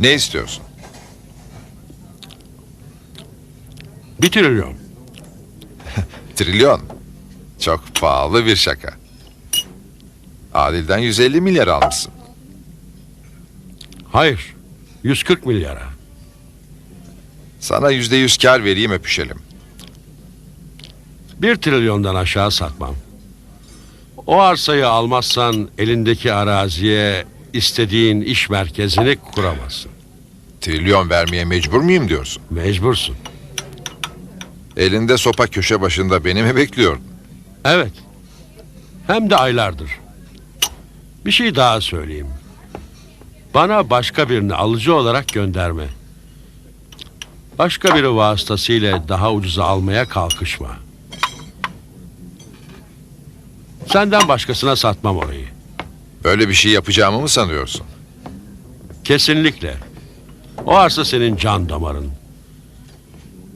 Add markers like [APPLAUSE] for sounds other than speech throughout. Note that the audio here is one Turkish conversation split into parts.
Ne istiyorsun? Bir trilyon. [LAUGHS] Trilyon. Çok pahalı bir şaka. Adil'den 150 milyar almışsın. Hayır. 140 milyara. Sana yüzde yüz kar vereyim öpüşelim. Bir trilyondan aşağı satmam. O arsayı almazsan elindeki araziye istediğin iş merkezini kuramazsın. Trilyon vermeye mecbur muyum diyorsun? Mecbursun. Elinde sopa köşe başında beni mi bekliyordun? Evet. Hem de aylardır. Bir şey daha söyleyeyim. Bana başka birini alıcı olarak gönderme. Başka biri vasıtasıyla daha ucuza almaya kalkışma. Senden başkasına satmam orayı. Böyle bir şey yapacağımı mı sanıyorsun? Kesinlikle. O arsa senin can damarın.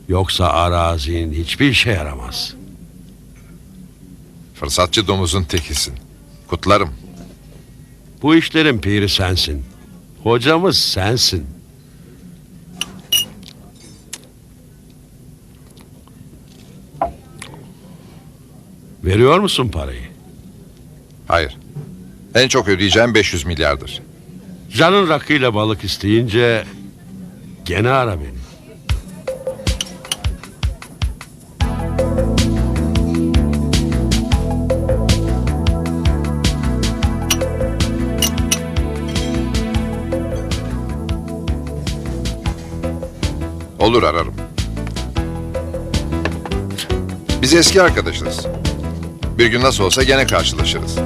Yoksa arazinin hiçbir işe yaramaz. Fırsatçı domuzun tekisin. Kutlarım. Bu işlerin piri sensin. Hocamız sensin. Veriyor musun parayı? Hayır. En çok ödeyeceğim 500 milyardır. Canın rakıyla balık isteyince gene ara beni. Olur ararım. Biz eski arkadaşız. Bir gün nasıl olsa gene karşılaşırız.